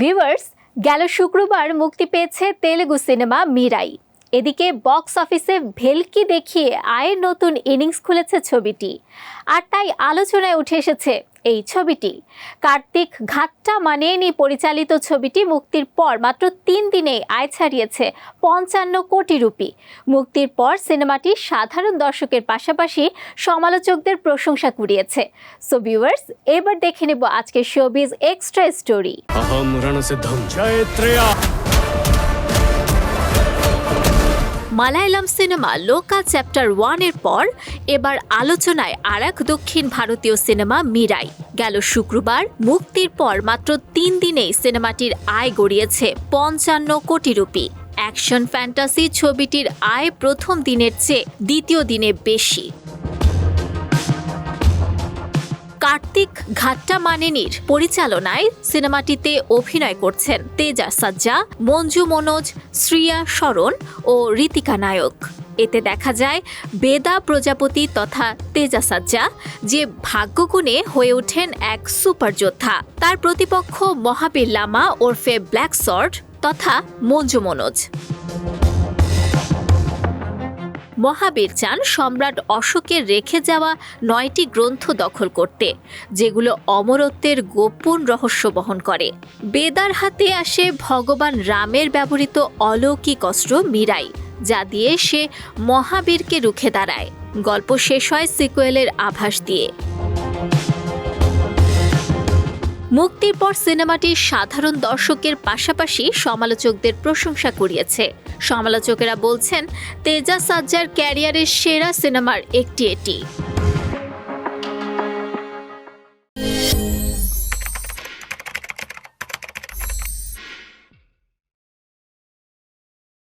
Viewers গেল শুক্রবার মুক্তি পেয়েছে তেলেগু সিনেমা মিরাই। এদিকে বক্স অফিসে ভেলকি দেখিয়ে আয়ের নতুন ইনিংস খুলেছে ছবিটি। আর তাই আলোচনায় উঠে এসেছে এই ছবিটি। কার্তিক ঘাট্টা মানিয়ে পরিচালিত ছবিটি মুক্তির পর মাত্র তিন দিনে আয় ছাড়িয়েছে পঞ্চান্ন কোটি রুপি। মুক্তির পর সিনেমাটি সাধারণ দর্শকের পাশাপাশি সমালোচকদের প্রশংসা কুড়িয়েছে। সো ভিউয়ার্স এবার দেখে নেব আজকের showbiz extra story Malayalam cinema local chapter ওয়ানের পর এবার আলোচনায় আর এক দক্ষিণ ভারতীয় সিনেমা মিরাই। গেল শুক্রবার, মুক্তির পর মাত্র তিন দিনেই সিনেমাটির আয় গড়িয়েছে পঞ্চান্ন কোটি রুপি। অ্যাকশন ফ্যান্টাসি ছবিটির আয় প্রথম দিনের চেয়ে দ্বিতীয় দিনে বেশি। কার্তিক ঘাট্টা মানেনির পরিচালনায় সিনেমাটিতে অভিনয় করছেন তেজা সাজ্জা, মঞ্জু মনোজ, শ্রিয়া শরণ ও ঋতিকা নায়ক। এতে দেখা যায়, বেদা প্রজাপতি তথা তেজা সাজ্জা যে ভাগ্যগুণে হয়ে ওঠেন এক সুপার যোদ্ধা তার প্রতিপক্ষ মহাবীর লামা ওরফে ব্ল্যাক সর্ড তথা মঞ্জু মনোজ। মহাবীর চান সম্রাট অশোকের রেখে যাওয়া নয়টি গ্রন্থ দখল করতে, যেগুলো অমরত্বের গোপন রহস্য বহন করে। বেদার হাতে আসে ভগবান রামের ব্যবহৃত অলৌকিক অস্ত্র মীরাই, যা দিয়ে সে মহাবীরকে রুখে দাঁড়ায়। গল্প শেষ হয় সিকুয়েলের আভাস দিয়ে। মুক্তির পর সিনেমাটি সাধারণ দর্শকের পাশাপাশি সমালোচকদের প্রশংসা কুড়িয়েছে। সমালোচকেরা বলছেন তেজা সাজ্জার ক্যারিয়ারের সেরা সিনেমার একটি এটি।